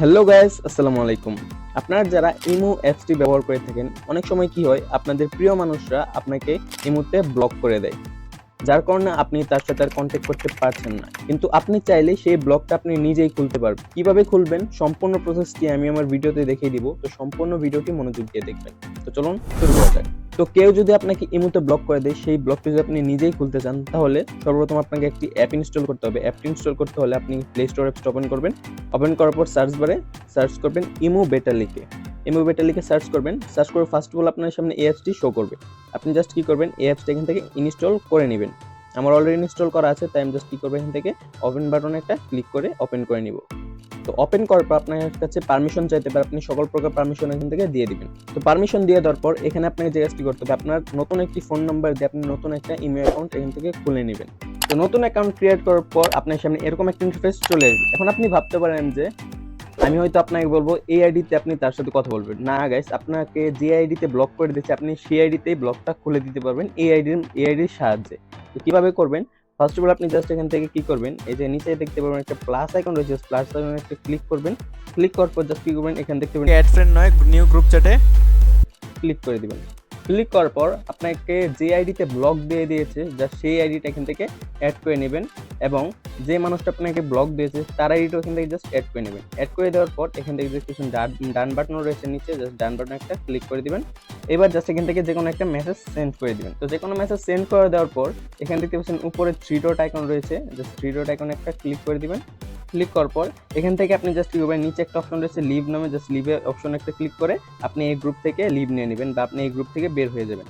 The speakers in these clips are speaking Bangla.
হ্যালো গাইস আসসালামু আলাইকুম। আপনারা যারা ইমো অ্যাপসটি ব্যবহার করে থাকেন, অনেক সময় কি হয়, আপনাদের প্রিয় মানুষরা আপনাকে ইমোতে ব্লক করে দেয়। যার কারণে আপনি তার সাথে আর কন্ট্যাক্ট করতে পারছেন না। কিন্তু আপনি চাইলে সেই ব্লকটা আপনি নিজেই খুলতে পারবেন। কীভাবে খুলবেন, সম্পূর্ণ প্রসেসটি আমি আমার ভিডিওতে দেখিয়ে দিব। তো সম্পূর্ণ ভিডিওটি মনোযোগ দিয়ে দেখবেন। তো চলুন শুরু করা যাক। তো কেউ যদি আপনাকে ইমোতে ব্লক করে দেয়, সেই ব্লকটি যদি আপনি নিজেই খুলতে চান, তাহলে সর্বপ্রথম আপনাকে একটি অ্যাপ ইনস্টল করতে হবে। অ্যাপটি ইনস্টল করতে হলে আপনি প্লে স্টোর অ্যাপসটা ওপেন করবেন। ওপেন করার পর সার্চ বারে সার্চ করবেন ইমো বেটা লিখে ইমো বেটা লিখে সার্চ করবেন। সার্চ করে ফার্স্ট অফ অল আপনার সামনে এই অ্যাপসটি শো করবে। আপনি জাস্ট কী করবেন? এই অ্যাপসটা এখান থেকে ইনস্টল করে নেবেন। আমার অলরেডি ইনস্টল করা আছে, তাই আমি জাস্ট কী করব? এখান থেকে ওপেন বাটনে একটা ক্লিক করে ওপেন করে নিব। তো ওপেন করার পর আপনার কাছে পারমিশন চাইতে পারে, আপনি সকল প্রকার পারমিশন এখান থেকে দিয়ে দিবেন। তো পারমিশন দিয়ে দেওয়ার পর এখানে আপনাকে যে কাজটি করতে হবে, আপনার নতুন একটি ফোন নাম্বার দিয়ে আপনি নতুন একটা ইমেল অ্যাকাউন্ট এখান থেকে খুলে নেবেন। তো নতুন অ্যাকাউন্ট ক্রিয়েট করার পর আপনার সামনে এরকম একটা ইন্টারফেস চলে আসবে। এখন আপনি ভাবতে পারেন যে, আমি হয়তো আপনাকে বলব এই আইডিতে আপনি তার সাথে কথা বলবেন। না গাইস আপনাকে যে আইডিতে ব্লক করে দিচ্ছে আপনি সেই আইডিতেই ব্লকটা খুলে দিতে পারবেন এই আইডির এই আইডির সাহায্যে। তো কীভাবে করবেন? ফার্স্ট অফ অল আপনি জাস্ট এখান থেকে কি করবেন? এই যে নিচে দেখতে পাবেন একটা প্লাস আইকন রয়েছে প্লাস আইকনে একটা ক্লিক করবেন। ক্লিক করার পর জাস্ট কি করবেন? এখান দেখতে পাবেন অ্যাড ফ্রেন্ড নয় নিউ গ্রুপ চ্যাটে ক্লিক করে দিবেন। ক্লিক করার পর আপনাকে যে আইডিতে ব্লক দিয়ে দিয়েছে যা সেই আইডিটা এখান থেকে অ্যাড করে নেবেন এবং যে মানুষটা আপনাকে ব্লক দিয়েছে, তার আইডিটা এখান থেকে জাস্ট অ্যাড করে নেবেন। অ্যাড করে দেওয়ার পর এখান থেকে যে কিছু ডান ডান বাটন রয়েছে নিচে জাস্ট ডান বাটন একটা ক্লিক করে দিবেন। এবার জাস্ট এখান থেকে যে কোনো একটা মেসেজ সেন্ড করে দিবেন। তো যে কোনো মেসেজ সেন্ড করে দেওয়ার পর এখান থেকে উপরে থ্রি ডট আইকন রয়েছে জাস্ট থ্রি ডট আইকন একটা ক্লিক করে দিবেন। ক্লিক করার পর, এখান থেকে আপনি জাস্ট করবেন নিচে একটা অপশন রয়েছে লিভ নামে জাস্ট লিভে অপশন একটা ক্লিক করে আপনি এই গ্রুপ থেকে লিভ নিয়ে নেবেন বা আপনি এই গ্রুপ থেকে বের হয়ে যাবেন।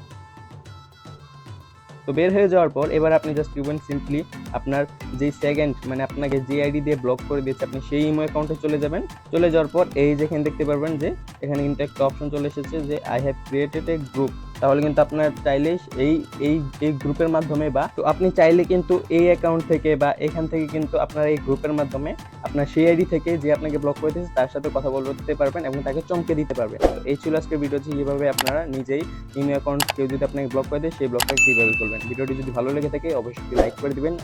তো বের হয়ে যাওয়ার পর এবার আপনি জাস্ট করবেন সিম্পলি আপনার যেই সেকেন্ড মানে আপনাকে যে আইডি দিয়ে ব্লক করে দিয়েছে, আপনি সেই ইমো অ্যাকাউন্টে চলে যাবেন। চলে যাওয়ার পর এই যেখানে দেখতে পারবেন যে, এখানে কিন্তু একটা অপশন চলে এসেছে যে I have created a group তাহলে কিন্তু আপনার চাইলে এই এই এই গ্রুপের মাধ্যমে বা তো আপনি চাইলে কিন্তু এই অ্যাকাউন্ট থেকে বা এখান থেকে কিন্তু আপনার এই গ্রুপের মাধ্যমে আপনার সেই আইডি থেকে যে আপনাকে ব্লক করে দিয়েছে তার সাথে কথা বলতে পারবেন এবং তাকে চমকে দিতে পারবেন। এই ছিল আজকের ভিডিও যেভাবে আপনারা নিজেই ইমেল অ্যাকাউন্ট কেউ যদি আপনাকে ব্লক করে দেয়, সেই ব্লকটা কীভাবে করবেন? ভিডিওটি যদি ভালো লেগে থাকে, অবশ্যই লাইক করে দিবেন।